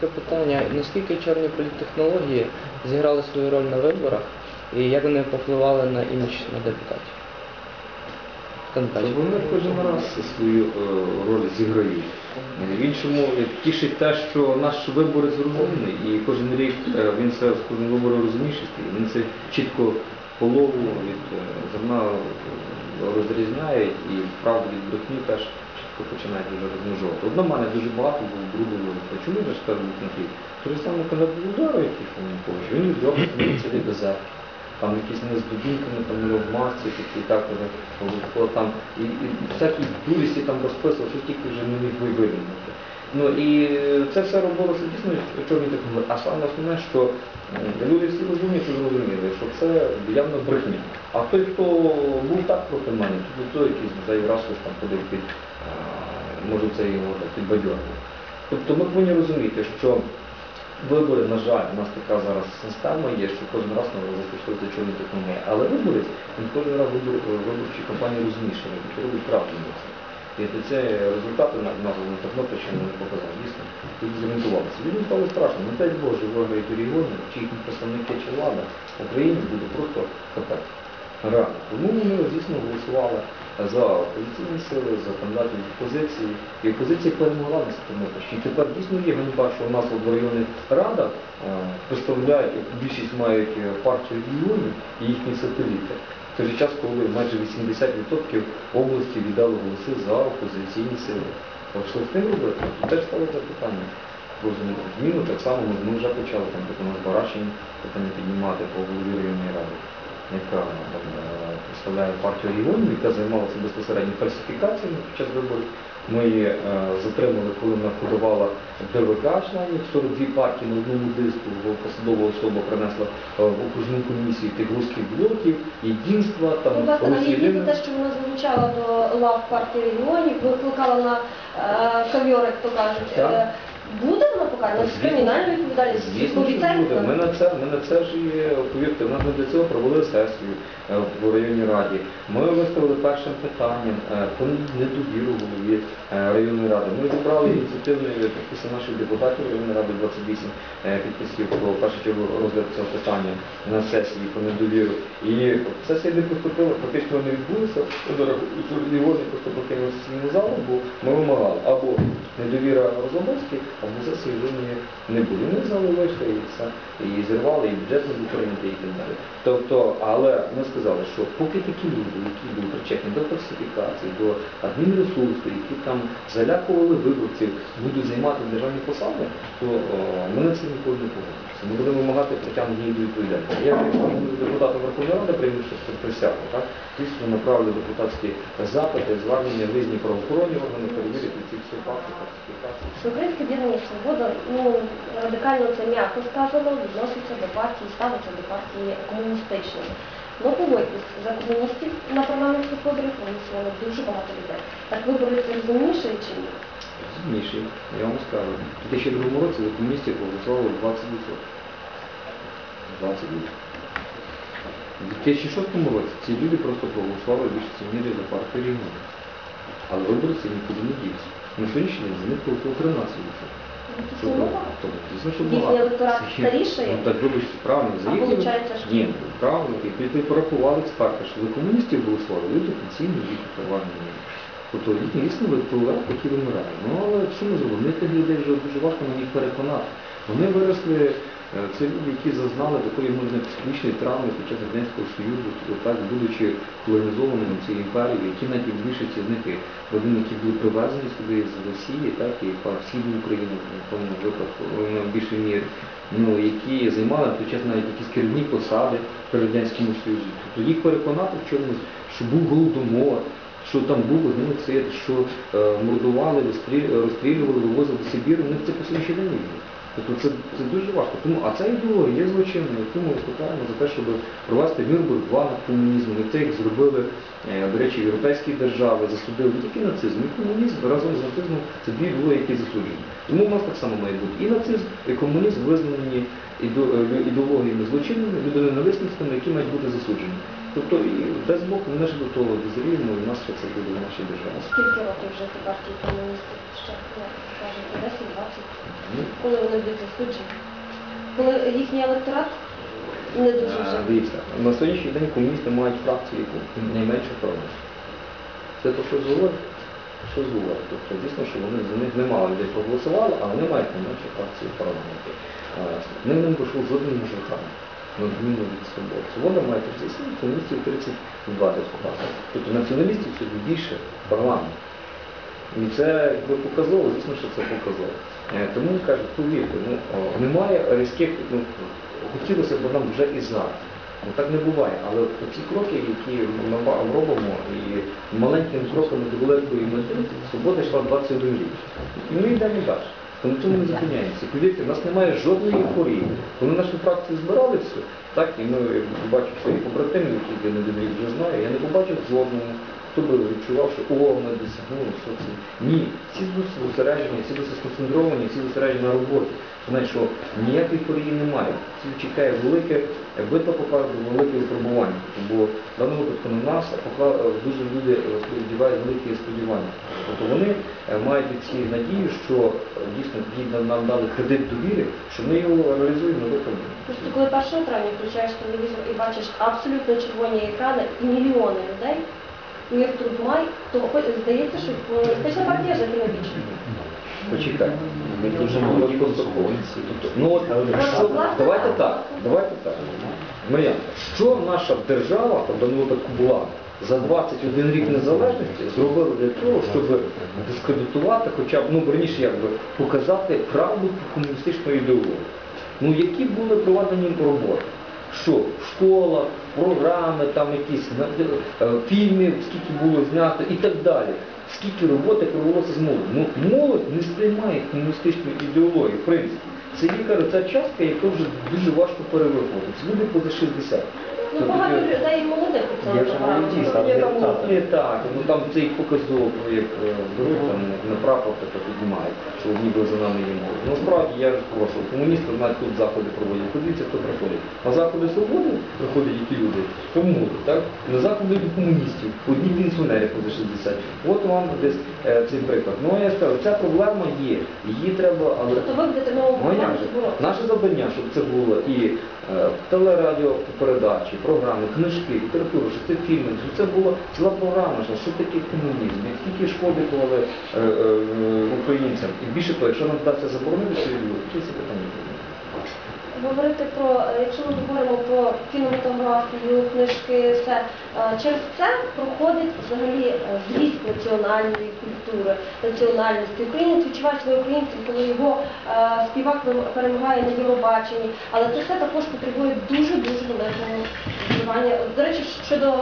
Таке питання. Наскільки чорні політтехнології зіграли свою роль на виборах і як вони повпливали на імідж на депутатів? Вони кожен раз свою е, роль зіграють. Е, В іншому тішить те, що наш виборець розумний, і кожен рік е, він це з кожним вибором розумніший стає. Він це чітко полову від е, зерна е, розрізняє і правду від брехні теж чітко починає дуже розмежовувати. От на мене дуже багато було бруду логіка. Чому я ж кажу конфлікт? Той самий Володару, який хоче, він відомо цілі безер, там якісь не з дубінками, там не в масці, такі так там і, і всякі дурісті там розписував, що тільки вже не міг вивільнити. Ну і це все робилося дійсно чорні технології. А саме основне, що люди всі розумні, що зрозуміли, що це явно брехня. А той, хто був так проти мене, то той якийсь раз щось там ходив може це його так підбадьорив. Тобто ми повинні розуміти, що Вибори, на жаль, у нас така зараз система є, що кожен раз нам застосовується чорні технології. Але виборець, він кожен раз вибор, виборчі кампанії розумніше, які робить це. І це- результати на нас на Тернопіль ще не показали. Дійсно, люди зорієнтувалися. Людям стало страшно. Не дай Боже, виграють регіони, чи їхні представники, чи влада в Україні буде просто капець. Реально. Тому ми дійсно голосували за опозиційні сили, за кандидатів опозиції. І опозиція перемогла на Тернопільщині. І тепер дійсно є ганьба, що у нас в районних радах е, представляють, більшість мають е, партію регіонів і їхні сателіти. В той же час, коли майже 80% області віддали голоси за опозиційні сили. От що з ним робити? Тут теж стало запитання. Зміну так само ми, вже почали там таке на питання піднімати по голові районної ради яка е, представляє партію регіонів, яка займалася безпосередньо фальсифікаціями під час виборів. Ми її е, затримали, коли вона подавала ДВК членів 42 партії на одному диску, посадова особа принесла е, в окружну комісію тих русських блоків, єдинства, там Будь ласка, навіть Росії те, що вона залучала до лав партії регіонів, викликала на ковьор, як то кажуть. Так. Буде вона покарана з кримінальною відповідальністю? Звісно, що буде. Ми на це, ми на це ж і повірте, ми для цього провели сесію е, в районній раді. Ми виставили першим питанням е, про недовіру голові е, районної ради. Ми зібрали ініціативні підписи наших депутатів районної ради 28 е, підписів про в першу розгляд цього питання на сесії про недовіру. І сесія не поступила, фактично не відбулася. Регіони просто покинули сесійну залу, бо ми вимагали або недовіра Розлобовській, або сесії вже не, не буде. Ми зали вийшли і все, і зірвали, і бюджет не був прийнятий, і так далі. Тобто, але ми сказали, що поки такі люди, які були причетні до фальсифікації, до адмінресурсу, які там залякували виборців, будуть займати державні посади, то о, ми на це ніколи не погодимося. Ми будемо вимагати притягнення їх до відповідальності. Як депутатом Верховної Ради приймавши присягу, так, звісно, направлю депутатські запити, звернення різні правоохоронні органи, перевірити ці всі факти фальсифікації. Українське об'єднання Свобода, ну, радикально це м'яко сказано, відноситься до партії, ставиться до партії комуністичної. Ну, погодьтесь, за комуністів на парламентських виборах проголосувало дуже багато людей. Так вибори це розумніше чи ні? Розумніший, я вам скажу. У 2002 році за комуністів проголосувало 20%. 20%. У 2006 році ці люди просто проголосували в більшості мірі за партію регіону. Але виборці нікуди не ділися. На сьогоднішній день за них проголосувало 13%. Ну, це Тобто, багато. тобто, звісно, що Їхній електорат Це- Ну, так вибачте, правильно. За Ні, правильно. І порахували експерти, що за комуністів голосували, люди офіційно віку переважно Тобто існує електорат, який вимирає. Ну але що ми зробимо? Ми тих людей вже дуже важко на них переконати. Вони виросли, е, це люди, які зазнали такої можна психічної травми під час Радянського Союзу, тобто, так, будучи колонізованими цією імперією, які навіть більшості з них родини, які були привезені сюди з Росії, так, і по східну Україну в тому випадку, ну, в більшій мірі, ну, які займали на той час навіть якісь керівні посади при Радянському Союзі. Тобто їх переконати в чомусь, що був голодомор, що там був геноцид, що е, мордували, розстрілювали, вивозили до Сибіру, вони це по сьогоднішній день вірять. Тобто це, це дуже важко. Тому, а ця ідеологія є злочинною, яку ми виступаємо за те, щоб провести Нюрнберг 2 над комунізмом. І це як зробили, е, до речі, європейські держави, засудили не тільки нацизм, і комунізм разом з нацизмом це дві ідеології, які засуджені. Тому у нас так само має бути. І нацизм, і комунізм визнані ідеологіями злочинними, людиноненависницькими, які мають бути засуджені. Тобто і дасть Бог, ми ж до того дозріємо, і в нас ще це буде в нашій державі. Скільки років вже ті партії комуністів? Ще, кажете, 10-20? Ну, Коли вони будуть засуджені? Коли їхній електорат не дуже вже. Дивіться, на сьогоднішній день комуністи мають фракцію, яку найменше парламент. Це то, що говорить? Що говорить? Тобто, дійсно, що вони за них немало людей проголосували, а вони мають найменше фракцію. Е, Ним не пішов жодним мужикам. На відміну від. Свобода має 37, комуністів 32 депутати. Тобто націоналістів сьогодні більше в парламенті. І це якби показово, звісно, що це показово. Е, Тому кажуть, повірте, ну немає різких, ну хотілося б нам вже і зараз. Ну так не буває. Але ці кроки, які ми робимо, і маленькими кроками до великої мети, свобода йшла 21 рік. І ми йдемо далі. Тому цьому не зупиняємося. Повірте, в нас немає жодної ефорії. Коли нашу фракцію збирали все, так, і ми бачу своїх побратимів, які я не вже знаю, я не побачив жодного, хто би відчував, що о, ми досягнули, що це. Ні, всі зосереджені, всі досить сконцентровані, всі зосереджені на роботі. Знаєш, що ніякої порії немає. Всі чекає велике битва попереду, велике випробування. Бо в даному випадку на нас е, дуже люди е, сподівають великі сподівання. Тобто вони е, мають ці надію, що е, дійсно нам- дали кредит довіри, що ми його реалізуємо виконання. Просто коли 1 травня включаєш телевізор і бачиш абсолютно червоні екрани і мільйони людей, мір Трудмай, то здається, що політична партія вже не вічна. Почекай. Ми дуже молоді консервованці. Тобто, ну от що, давайте так. давайте так. Мар'ян, що наша держава, в даному випадку була, за 21 рік незалежності зробила для того, щоб дискредитувати, хоча б, ну верніше якби, показати правду про комуністичну ідеологію. Ну які були проведені роботи? Що школа, програми, там якісь е, фільми, скільки було знято і так далі. Скільки роботи провелося з молодь. Ну, молодь не сприймає комуністичну ідеологію, в принципі. Це є кажу, ця частка, яка вже дуже важко перевернути. Це люди поза 60. Ну багато людей і молодих Є вже молоді, там депутатами. не так, ну там це їх як е, беруть там на прапор так піднімають, що ніби за нами є молодь. Насправді я ж прошу, комуністи навіть тут заходи проводять. Подивіться, хто приходить. На заходи свободи приходять які люди, кому так? На заходи до комуністів, одні пенсіонери поза 60. От вам десь е, цей приклад. Ну я скажу, ця проблема є, її треба, але Тобто ви будете нову Ну, а як же? Наше завдання, щоб це було і е, телерадіопередачі, програми, книжки, літературу, що це фільми, що це була ціла програма, що, таке комунізм, скільки шкоди були е, е, українцям. І більше того, якщо нам вдасться заборонити то це питання. Говорити про, е, якщо ми говоримо про кінематографію, книжки, все, е, через це проходить взагалі е, зріст національної культури, національності. Українець відчуває себе українцем, коли його співак перемагає на Євробаченні, але це все також потребує дуже-дуже великого вживання. До речі, щодо